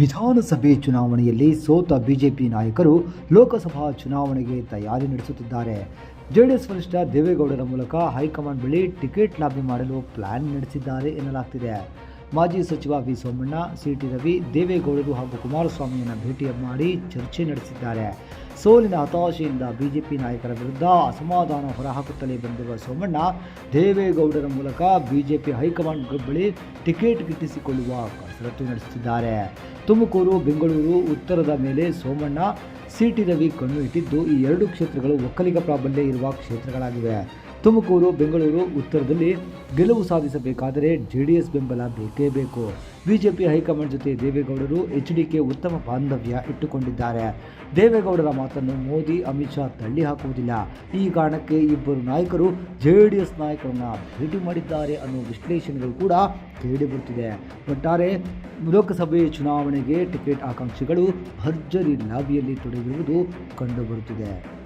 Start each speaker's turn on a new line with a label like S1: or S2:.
S1: ವಿಧಾನಸಭೆ ಚುನಾವಣೆಯಲ್ಲಿ ಸೋತ ಬಿಜೆಪಿ ನಾಯಕರು ಲೋಕಸಭಾ ಚುನಾವಣೆಗೆ ತಯಾರಿ ನಡೆಸುತ್ತಿದ್ದಾರೆ. ಜೆಡಿಎಸ್ ವರಿಷ್ಠ ದೇವೇಗೌಡರ ಮೂಲಕ ಹೈಕಮಾಂಡ್ ಬಳಿ ಟಿಕೆಟ್ ಲಾಬಿ ಮಾಡಲು ಪ್ಲಾನ್ ನಡೆಸಿದ್ದಾರೆ ಎನ್ನಲಾಗ್ತಿದೆ. ಮಾಜಿ ಸಚಿವ ವಿ ಸೋಮಣ್ಣ ಸಿಟಿ ರವಿ, ದೇವೇಗೌಡರು ಹಾಗೂ ಕುಮಾರಸ್ವಾಮಿಯನ್ನು ಭೇಟಿ ಮಾಡಿ ಚರ್ಚೆ ನಡೆಸಿದ್ದಾರೆ. ಸೋಲಿನ ಹತಾಶೆಯಿಂದ ಬಿಜೆಪಿ ನಾಯಕರ ವಿರುದ್ಧ ಅಸಮಾಧಾನ ಹೊರಹಾಕುತ್ತಲೇ ಬಂದಿರುವ ಸೋಮಣ್ಣ, ದೇವೇಗೌಡರ ಮೂಲಕ ಬಿಜೆಪಿ ಹೈಕಮಾಂಡ್ ಬಳಿ ಟಿಕೆಟ್ ಗಿಟ್ಟಿಸಿಕೊಳ್ಳುವ ಕಸರತ್ತು ನಡೆಸುತ್ತಿದ್ದಾರೆ. ತುಮಕೂರು, ಬೆಂಗಳೂರು, ಉತ್ತರದ ಮೇಲೆ ಸೋಮಣ್ಣ ಸಿಟಿ ರವಿ ಕಣ್ಣು ಇಟ್ಟಿದ್ದು ಈ ಎರಡು ಕ್ಷೇತ್ರಗಳು ಒಕ್ಕಲಿಗ ಪ್ರಾಬಲ್ಯ ಇರುವ ಕ್ಷೇತ್ರಗಳಾಗಿವೆ. ತುಮಕೂರು, ಬೆಂಗಳೂರು, ಉತ್ತರದಲ್ಲಿ ಗೆಲುವು ಸಾಧಿಸಬೇಕಾದರೆ ಜೆಡಿಎಸ್ ಬೆಂಬಲ ಬೇಕೇ ಬೇಕು. ಬಿಜೆಪಿ ಹೈಕಮಾಂಡ್ ಜೊತೆ ದೇವೇಗೌಡರು ಎಚ್ಡಿಕೆ ಉತ್ತಮ ಬಾಂಧವ್ಯ ಇಟ್ಟುಕೊಂಡಿದ್ದಾರೆ. ದೇವೇಗೌಡರ ಮಾತನ್ನು ಮೋದಿ, ಅಮಿತ್ ಶಾ ತಳ್ಳಿ ಹಾಕುವುದಿಲ್ಲ. ಈ ಕಾರಣಕ್ಕೆ ಇಬ್ಬರು ನಾಯಕರು ಜೆಡಿಎಸ್ ನಾಯಕರನ್ನು ಭೇಟಿ ಮಾಡಿದ್ದಾರೆ ಅನ್ನೋ ವಿಶ್ಲೇಷಣೆಗಳು ಕೂಡ ಕೇಳಿಬರುತ್ತಿದೆ. ಒಟ್ಟಾರೆ ಲೋಕಸಭೆ ಚುನಾವಣೆಗೆ ಟಿಕೆಟ್ ಆಕಾಂಕ್ಷಿಗಳು ಭರ್ಜರಿ ಲಾಬಿಯಲ್ಲಿ ತೊಡಗಿರುವುದು ಕಂಡುಬರುತ್ತಿದೆ.